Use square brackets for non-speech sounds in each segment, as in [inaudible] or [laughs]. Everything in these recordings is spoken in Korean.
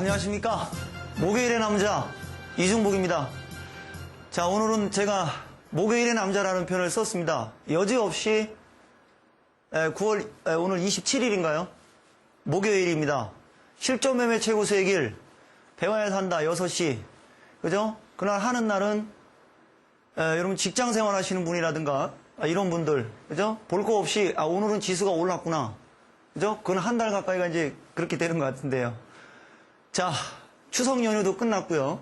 안녕하십니까. 목요일의 남자, 이중복입니다. 자, 오늘은 제가 목요일의 남자라는 표현을 썼습니다. 여지없이 9월, 오늘 27일인가요? 목요일입니다. 실전 매매 최고 수익일, 배워야 산다, 6시. 그죠? 그날 하는 날은, 에, 여러분 직장 생활 하시는 분이라든가, 아, 이런 분들, 그죠? 볼 거 없이, 아, 오늘은 지수가 올랐구나. 그죠? 그건 한 달 가까이가 이제 그렇게 되는 것 같은데요. 자, 추석 연휴도 끝났고요.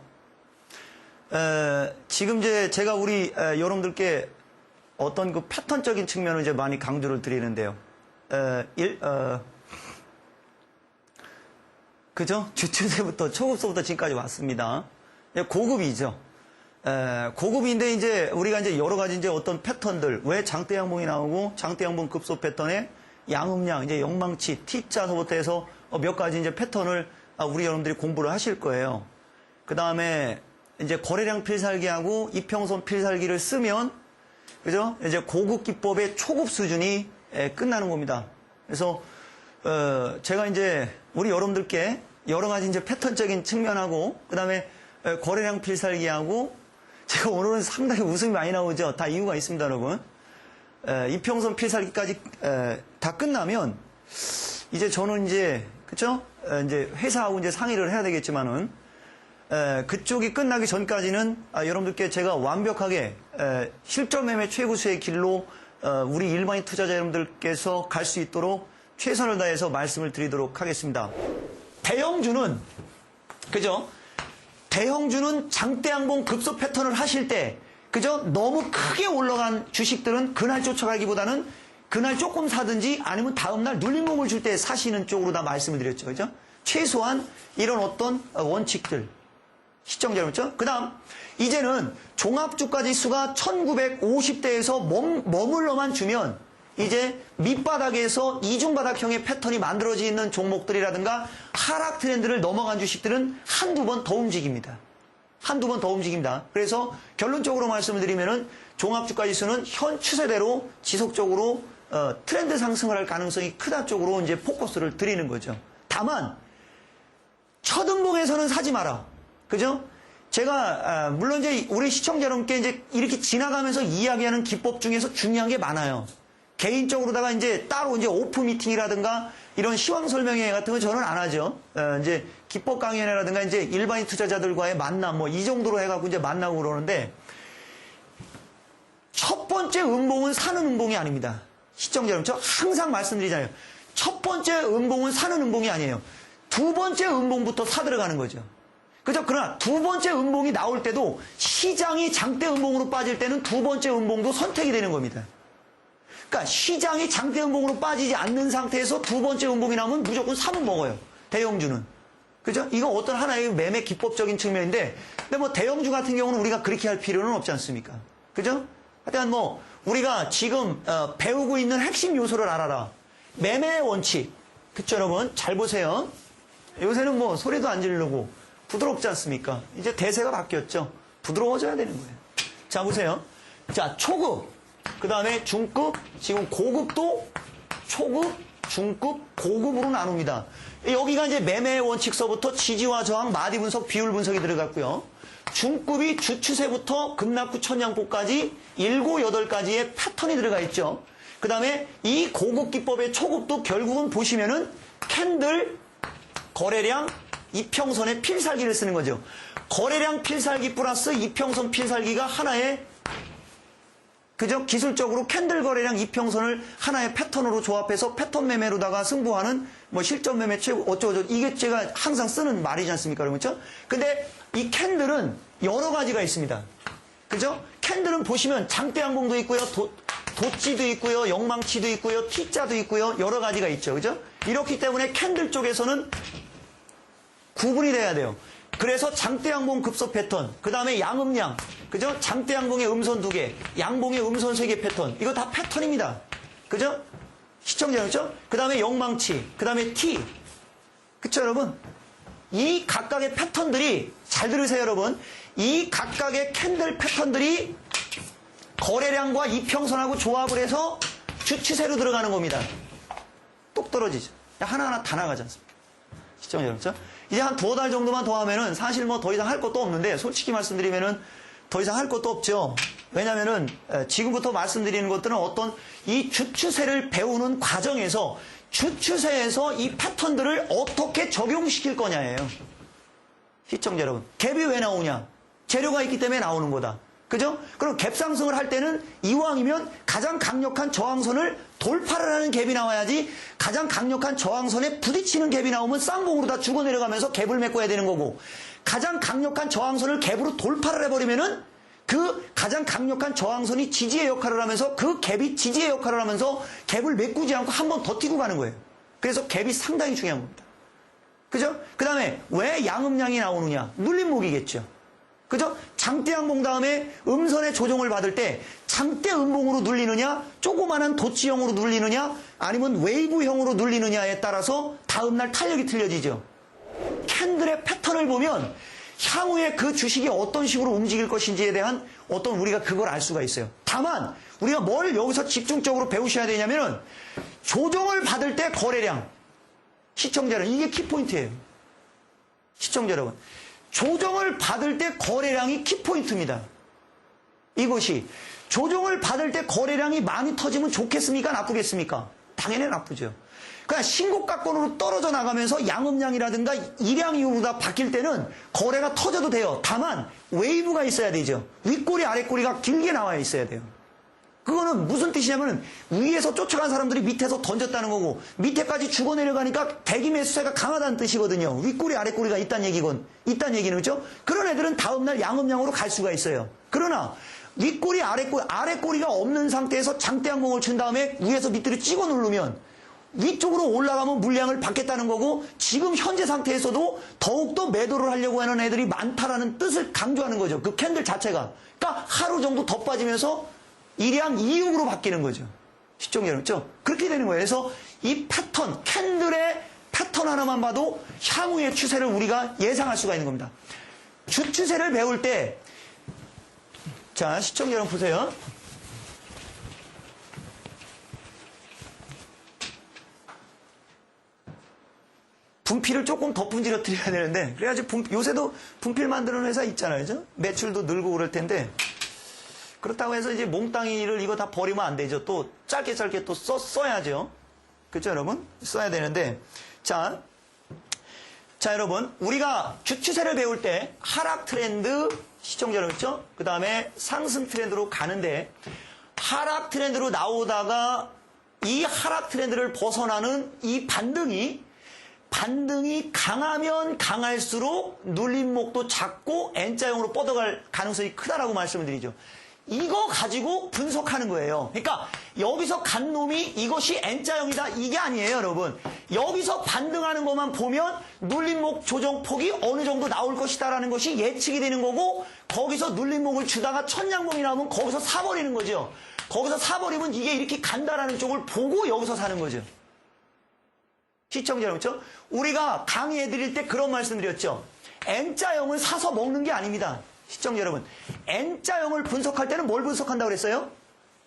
에, 지금 이제 제가 우리 에, 여러분들께 어떤 그 패턴적인 측면을 이제 많이 강조를 드리는데요. 에, 일, 어, 그죠? [laughs] 주추세부터 초급서부터 지금까지 왔습니다. 예, 고급이죠. 에, 고급인데 이제 우리가 이제 여러 가지 이제 어떤 패턴들 왜 장대 양봉이 나오고 장대 양봉 급소 패턴에 양음량 이제 영망치 T자서부터 해서 어, 몇 가지 이제 패턴을 아, 우리 여러분들이 공부를 하실 거예요. 그 다음에 이제 거래량 필살기하고 이평선 필살기를 쓰면 그죠? 이제 고급 기법의 초급 수준이 에, 끝나는 겁니다. 그래서 어, 제가 이제 우리 여러분들께 여러 가지 이제 패턴적인 측면하고 그다음에 에, 거래량 필살기하고 제가 오늘은 상당히 웃음이 많이 나오죠. 다 이유가 있습니다, 여러분. 에, 이평선 필살기까지 에, 다 끝나면 이제 저는 이제 에, 이제 회사하고 이제 상의를 해야 되겠지만은 에, 그쪽이 끝나기 전까지는 아, 여러분들께 제가 완벽하게 에, 실전 매매 최고 수의 길로 어, 우리 일반인 투자자 여러분들께서 갈 수 있도록 최선을 다해서 말씀을 드리도록 하겠습니다. 대형주는 그죠? 대형주는 장대양봉 급소 패턴을 하실 때 그죠? 너무 크게 올라간 주식들은 그날 쫓아가기보다는 그날 조금 사든지 아니면 다음날 눌림목을 줄 때 사시는 쪽으로 다 말씀을 드렸죠. 그죠? 최소한 이런 어떤 원칙들. 시청자 여러분, 그 다음, 이제는 종합주가 지 수가 1950대에서 머물러만 주면 이제 밑바닥에서 이중바닥형의 패턴이 만들어져 있는 종목들이라든가 하락 트렌드를 넘어간 주식들은 한두 번 더 움직입니다. 한두 번 더 움직입니다. 그래서 결론적으로 말씀을 드리면은 종합주가 지수는 현 추세대로 지속적으로 어, 트렌드 상승을 할 가능성이 크다 쪽으로 이제 포커스를 드리는 거죠. 다만 첫 음봉에서는 사지 마라. 그죠? 제가 아, 물론 이제 우리 시청자 여러분께 이제 이렇게 지나가면서 이야기하는 기법 중에서 중요한 게 많아요. 개인적으로다가 이제 따로 이제 오프 미팅이라든가 이런 시황 설명회 같은 건 저는 안 하죠. 어, 이제 기법 강연회라든가 이제 일반인 투자자들과의 만남 뭐 이 정도로 해갖고 이제 만나고 그러는데 첫 번째 음봉은 사는 음봉이 아닙니다. 시청자 여러분, 저 항상 말씀드리잖아요. 첫 번째 음봉은 사는 음봉이 아니에요. 두 번째 음봉부터 사들어가는 거죠. 그죠? 그러나 두 번째 음봉이 나올 때도 시장이 장대 음봉으로 빠질 때는 두 번째 음봉도 선택이 되는 겁니다. 그러니까 시장이 장대 음봉으로 빠지지 않는 상태에서 두 번째 음봉이 나오면 무조건 사면 먹어요. 대형주는. 그죠? 이거 어떤 하나의 매매 기법적인 측면인데, 근데 뭐 대형주 같은 경우는 우리가 그렇게 할 필요는 없지 않습니까? 그죠? 하여튼 뭐, 우리가 지금, 어, 배우고 있는 핵심 요소를 알아라. 매매의 원칙. 그쵸, 여러분? 잘 보세요. 요새는 뭐, 소리도 안 지르고, 부드럽지 않습니까? 이제 대세가 바뀌었죠. 부드러워져야 되는 거예요. 자, 보세요. 자, 초급. 그 다음에 중급, 지금 고급도 초급, 중급, 고급으로 나눕니다. 여기가 이제 매매 원칙서부터 지지와 저항, 마디 분석, 비율 분석이 들어갔고요. 중급이 주추세부터 급락후 천양포까지 7, 8가지의 패턴이 들어가 있죠. 그 다음에 이 고급 기법의 초급도 결국은 보시면은 캔들, 거래량, 이평선의 필살기를 쓰는 거죠. 거래량 필살기 플러스 이평선 필살기가 하나의 그죠? 기술적으로 캔들 거래량 이평선을 하나의 패턴으로 조합해서 패턴 매매로다가 승부하는 뭐 실전 매매 최고 어쩌고저쩌고 이게 제가 항상 쓰는 말이지 않습니까? 그렇죠? 근데 이 캔들은 여러 가지가 있습니다. 그죠? 캔들은 보시면 장대 항공도 있고요. 도, 도찌도 있고요. 영망치도 있고요. T자도 있고요. 여러 가지가 있죠. 그죠? 이렇기 때문에 캔들 쪽에서는 구분이 돼야 돼요. 그래서 장대 양봉 급소 패턴, 그 다음에 양음량, 그죠? 장대 양봉의 음선 두 개, 양봉의 음선 세 개 패턴. 이거 다 패턴입니다. 그죠? 시청자였죠? 그 다음에 영망치, 그 다음에 T. 그쵸, 여러분? 이 각각의 패턴들이, 잘 들으세요, 여러분. 이 각각의 캔들 패턴들이 거래량과 이평선하고 조합을 해서 주치세로 들어가는 겁니다. 똑 떨어지죠. 하나하나 다 나가지 않습니까? 시청자 여러분. 이제 한 두어 달 정도만 더 하면은 사실 뭐 더 이상 할 것도 없는데 솔직히 말씀드리면은 더 이상 할 것도 없죠. 왜냐면은 에, 지금부터 말씀드리는 것들은 어떤 이 주추세를 배우는 과정에서 주추세에서 이 패턴들을 어떻게 적용시킬 거냐예요. 시청자 여러분. 갭이 왜 나오냐? 재료가 있기 때문에 나오는 거다. 그죠? 그럼 갭 상승을 할 때는 이왕이면 가장 강력한 저항선을 돌파를 하는 갭이 나와야지 가장 강력한 저항선에 부딪히는 갭이 나오면 쌍봉으로 다 죽어 내려가면서 갭을 메꿔야 되는 거고 가장 강력한 저항선을 갭으로 돌파를 해버리면은 그 가장 강력한 저항선이 지지의 역할을 하면서 그 갭이 지지의 역할을 하면서 갭을 메꾸지 않고 한 번 더 뛰고 가는 거예요. 그래서 갭이 상당히 중요한 겁니다. 그죠? 그 다음에 왜 양음량이 나오느냐? 눌림목이겠죠. 그죠? 장대 양봉 다음에 음선의 조정을 받을 때 장대 음봉으로 눌리느냐, 조그마한 도치형으로 눌리느냐, 아니면 웨이브형으로 눌리느냐에 따라서 다음날 탄력이 틀려지죠. 캔들의 패턴을 보면 향후에 그 주식이 어떤 식으로 움직일 것인지에 대한 어떤 우리가 그걸 알 수가 있어요. 다만 우리가 뭘 여기서 집중적으로 배우셔야 되냐면은 조정을 받을 때 거래량 시청자 여러분 이게 키포인트예요. 시청자 여러분 조정을 받을 때 거래량이 키포인트입니다. 이것이 조정을 받을 때 거래량이 많이 터지면 좋겠습니까? 나쁘겠습니까? 당연히 나쁘죠. 그러니까 신고가권으로 떨어져 나가면서 양음량이라든가 일량 이후로 다 바뀔 때는 거래가 터져도 돼요. 다만 웨이브가 있어야 되죠. 윗꼬리 아랫꼬리가 길게 나와 있어야 돼요. 그거는 무슨 뜻이냐면 위에서 쫓아간 사람들이 밑에서 던졌다는 거고 밑에까지 죽어 내려가니까 대기 매수세가 강하다는 뜻이거든요. 윗꼬리 아랫꼬리가 있다는 얘기건 있다는 얘기는 그렇죠? 그런 애들은 다음날 양음량으로 갈 수가 있어요. 그러나 윗꼬리 아랫꼬리 아랫꼬리가 없는 상태에서 장대양봉을 친 다음에 위에서 밑으로 찍어 누르면 위쪽으로 올라가면 물량을 받겠다는 거고 지금 현재 상태에서도 더욱더 매도를 하려고 하는 애들이 많다라는 뜻을 강조하는 거죠. 그 캔들 자체가. 그러니까 하루 정도 더 빠지면서 일양 이육으로 바뀌는 거죠. 시청자 여러분, 죠 그렇게 되는 거예요. 그래서 이 패턴, 캔들의 패턴 하나만 봐도 향후의 추세를 우리가 예상할 수가 있는 겁니다. 주 추세를 배울 때, 자, 시청자 여러분 보세요. 분필을 조금 더 분질러 드려야 되는데, 그래야지 분, 요새도 분필 만드는 회사 있잖아요. 그죠? 매출도 늘고 그럴 텐데, 그렇다고 해서 이제 몽땅이를 이거 다 버리면 안 되죠. 또 짧게 짧게 또 써, 써야죠. 그렇죠, 여러분? 써야 되는데. 자, 자, 여러분. 우리가 주추세를 배울 때 하락 트렌드 시청자 여러분죠? 그 다음에 상승 트렌드로 가는데 하락 트렌드로 나오다가 이 하락 트렌드를 벗어나는 이 반등이 반등이 강하면 강할수록 눌림목도 작고 N자형으로 뻗어갈 가능성이 크다라고 말씀을 드리죠. 이거 가지고 분석하는 거예요. 그러니까 여기서 간 놈이 이것이 N자형이다 이게 아니에요 여러분. 여기서 반등하는 것만 보면 눌림목 조정폭이 어느 정도 나올 것이다라는 것이 예측이 되는 거고 거기서 눌림목을 주다가 천냥봉이 나오면 거기서 사버리는 거죠. 거기서 사버리면 이게 이렇게 간다라는 쪽을 보고 여기서 사는 거죠. 시청자 여러분, 죠 우리가 강의해 드릴 때 그런 말씀 드렸죠. N자형을 사서 먹는 게 아닙니다. 시청자 여러분, N자형을 분석할 때는 뭘 분석한다고 그랬어요?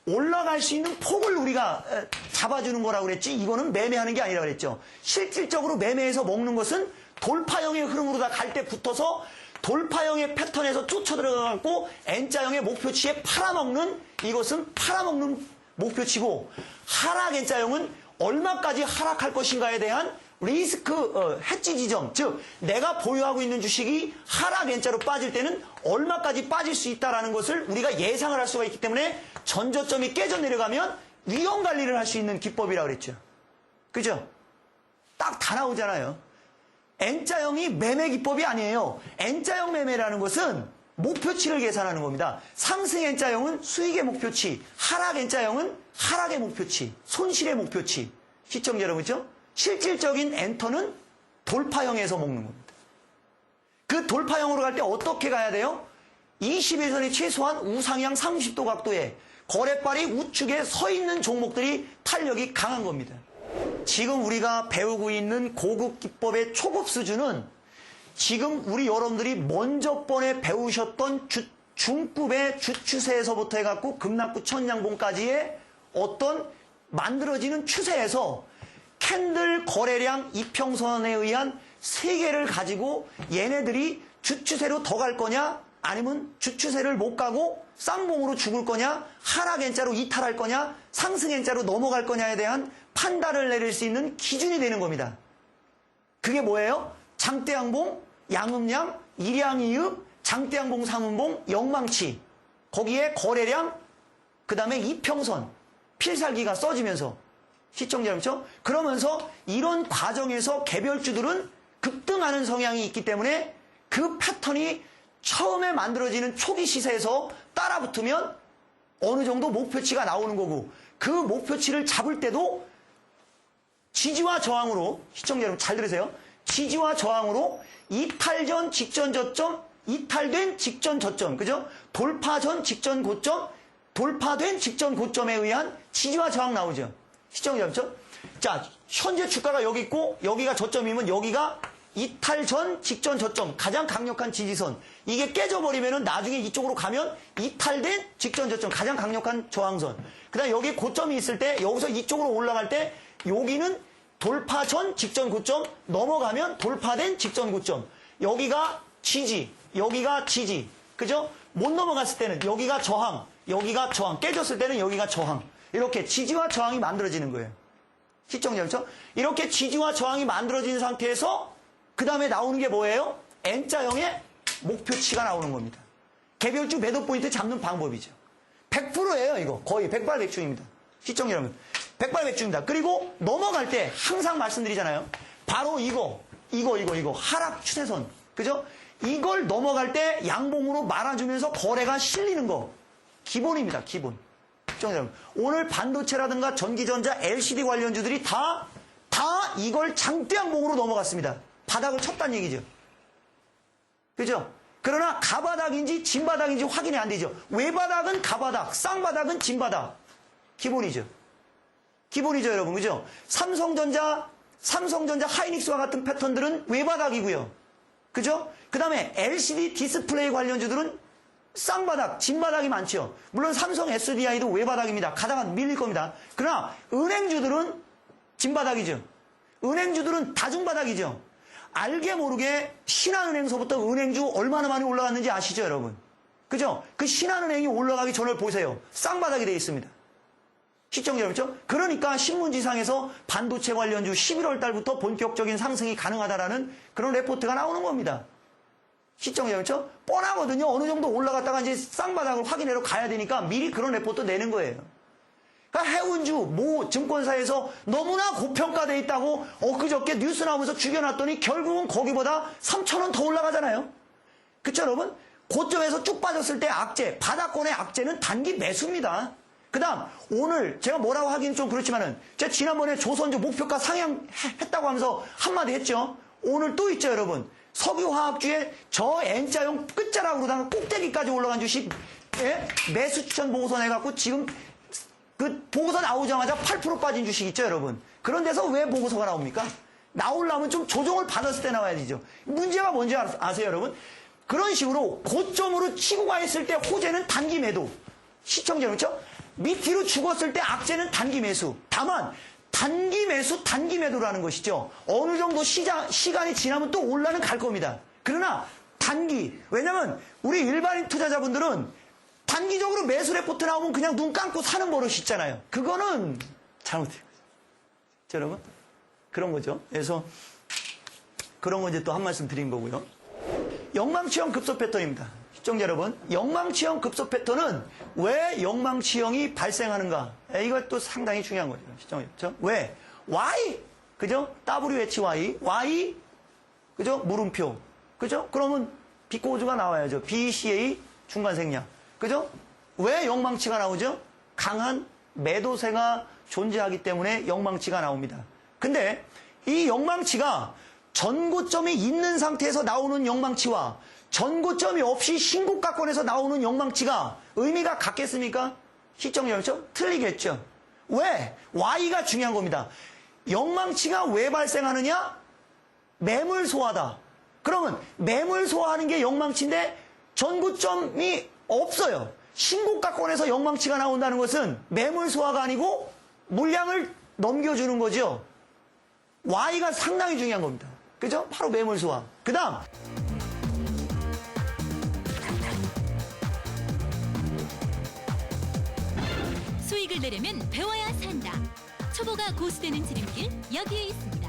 올라갈 수 있는 폭을 우리가 잡아주는 거라고 그랬지 이거는 매매하는 게 아니라 그랬죠. 실질적으로 매매해서 먹는 것은 돌파형의 흐름으로 다 갈 때 붙어서 돌파형의 패턴에서 쫓아 들어가고 N자형의 목표치에 팔아먹는 이것은 팔아먹는 목표치고 하락 N자형은 얼마까지 하락할 것인가에 대한 리스크 어, 해지 지점, 즉 내가 보유하고 있는 주식이 하락 N자로 빠질 때는 얼마까지 빠질 수 있다라는 것을 우리가 예상을 할 수가 있기 때문에 전저점이 깨져 내려가면 위험 관리를 할 수 있는 기법이라고 그랬죠. 그죠? 딱 다 나오잖아요. N자형이 매매 기법이 아니에요. N자형 매매라는 것은 목표치를 계산하는 겁니다. 상승 N자형은 수익의 목표치, 하락 N자형은 하락의 목표치, 손실의 목표치. 시청자 여러분죠? 실질적인 엔터는 돌파형에서 먹는 겁니다. 그 돌파형으로 갈 때 어떻게 가야 돼요? 21선이 최소한 우상향 30도 각도에 거래발이 우측에 서 있는 종목들이 탄력이 강한 겁니다. 지금 우리가 배우고 있는 고급 기법의 초급 수준은 지금 우리 여러분들이 먼저 번에 배우셨던 주, 중급의 주추세에서부터 해갖고 급락구 천냥봉까지의 어떤 만들어지는 추세에서 캔들 거래량 이평선에 의한 세 개를 가지고 얘네들이 주추세로 더 갈 거냐 아니면 주추세를 못 가고 쌍봉으로 죽을 거냐 하락 N자로 이탈할 거냐 상승 N자로 넘어갈 거냐에 대한 판단을 내릴 수 있는 기준이 되는 겁니다. 그게 뭐예요? 장대양봉, 양음양, 일양이읍, 장대양봉, 삼음봉, 영망치. 거기에 거래량, 그 다음에 이평선, 필살기가 써지면서 시청자 여러분, 그러면서 이런 과정에서 개별주들은 급등하는 성향이 있기 때문에 그 패턴이 처음에 만들어지는 초기 시세에서 따라붙으면 어느 정도 목표치가 나오는 거고 그 목표치를 잡을 때도 지지와 저항으로 시청자 여러분 잘 들으세요. 지지와 저항으로 이탈 전 직전 저점, 이탈된 직전 저점, 그죠? 돌파 전 직전 고점, 돌파된 직전 고점에 의한 지지와 저항 나오죠. 여러분. 자, 현재 주가가 여기 있고 여기가 저점이면 여기가 이탈 전 직전 저점 가장 강력한 지지선. 이게 깨져버리면은 나중에 이쪽으로 가면 이탈된 직전 저점 가장 강력한 저항선. 그다음 여기 고점이 있을 때 여기서 이쪽으로 올라갈 때 여기는 돌파 전 직전 고점 넘어가면 돌파된 직전 고점. 여기가 지지 여기가 지지. 그죠? 못 넘어갔을 때는 여기가 저항 여기가 저항. 깨졌을 때는 여기가 저항 이렇게 지지와 저항이 만들어지는 거예요 시청자 그렇죠? 이렇게 지지와 저항이 만들어진 상태에서 그 다음에 나오는 게 뭐예요? N자형의 목표치가 나오는 겁니다. 개별주 매도 포인트 잡는 방법이죠. 100%예요, 이거. 거의 백발백중입니다. 시청자 여러분. 백발백중입니다. 그리고 넘어갈 때 항상 말씀드리잖아요. 바로 이거, 이거, 이거, 이거. 하락 추세선. 그죠? 이걸 넘어갈 때 양봉으로 말아주면서 거래가 실리는 거. 기본입니다, 기본. 여러분. 오늘 반도체라든가 전기전자, LCD 관련주들이 다, 다 이걸 장대양봉으로 넘어갔습니다. 바닥을 쳤다는 얘기죠. 그죠? 그러나 가바닥인지 진바닥인지 확인이 안 되죠. 외바닥은 가바닥, 쌍바닥은 진바닥. 기본이죠. 기본이죠, 여러분. 그죠? 삼성전자, 삼성전자 하이닉스와 같은 패턴들은 외바닥이고요. 그죠? 그 다음에 LCD 디스플레이 관련주들은 쌍바닥, 진바닥이 많죠. 물론 삼성 SDI도 외바닥입니다. 가다가 밀릴 겁니다. 그러나 은행주들은 진바닥이죠. 은행주들은 다중바닥이죠. 알게 모르게 신한은행서부터 은행주 얼마나 많이 올라갔는지 아시죠, 여러분? 그죠? 그 신한은행이 올라가기 전을 보세요. 쌍바닥이 되어 있습니다. 시청자 여러분, 그러니까 신문지상에서 반도체 관련주 11월 달부터 본격적인 상승이 가능하다라는 그런 레포트가 나오는 겁니다. 시청자 여러분, 뻔하거든요. 어느 정도 올라갔다가 이제 쌍바닥을 확인하러 가야 되니까 미리 그런 레포트 내는 거예요. 그러니까 해운주 모 증권사에서 너무나 고평가돼 있다고 엊그저께 뉴스 나오면서 죽여놨더니 결국은 거기보다 3천원 더 올라가잖아요. 그쵸 여러분? 고점에서 쭉 빠졌을 때 악재, 바닥권의 악재는 단기 매수입니다. 그 다음 오늘 제가 뭐라고 하긴 좀 그렇지만은 제가 지난번에 조선주 목표가 상향했다고 하면서 한마디 했죠. 오늘 또 있죠 여러분. 석유화학주의 저 N자형 끝자락으로다가 꼭대기까지 올라간 주식 예? 매수 추천 보고서 내갖고 지금 그 보고서 나오자마자 8% 빠진 주식 있죠, 여러분? 그런 데서 왜 보고서가 나옵니까? 나오려면 좀 조정을 받았을 때 나와야 되죠. 문제가 뭔지 아- 아세요, 여러분? 그런 식으로 고점으로 치고 가 있을 때 호재는 단기 매도. 시청자 그렇죠? 밑으로 죽었을 때 악재는 단기 매수. 다만 단기 매수, 단기 매도라는 것이죠. 어느 정도 시장, 시간이 지나면 또 올라는 갈 겁니다. 그러나 단기. 왜냐면 우리 일반인 투자자분들은 단기적으로 매수 레포트 나오면 그냥 눈 감고 사는 버릇이 있잖아요. 그거는 잘못해요. 자, 여러분. 그런 거죠. 그래서 그런 거 이제 또 한 말씀 드린 거고요. 영망치형 급소 패턴입니다. 시청자 여러분, 영망치형 급소 패턴은 왜 영망치형이 발생하는가? 에, 이거 또 상당히 중요한 거죠. 시청자 그렇죠? 왜? Y 그죠? WHY Y 그죠? 물음표 그죠? 그러면 비코즈가 나와야죠. BCA 중간 생략 그죠? 왜 영망치가 나오죠? 강한 매도세가 존재하기 때문에 영망치가 나옵니다. 근데 이 영망치가 전고점이 있는 상태에서 나오는 영망치와 전고점이 없이 신고가권에서 나오는 영망치가 의미가 같겠습니까? 여죠 틀리겠죠. 왜? Y가 중요한 겁니다. 영망치가 왜 발생하느냐? 매물 소화다. 그러면 매물 소화하는 게 영망치인데 전고점이 없어요. 신고가권에서 영망치가 나온다는 것은 매물 소화가 아니고 물량을 넘겨주는 거죠. Y가 상당히 중요한 겁니다. 그죠? 바로 매물 소화. 그 다음, 수익을 내려면 배워야 산다. 초보가 고수되는 지름길 여기에 있습니다.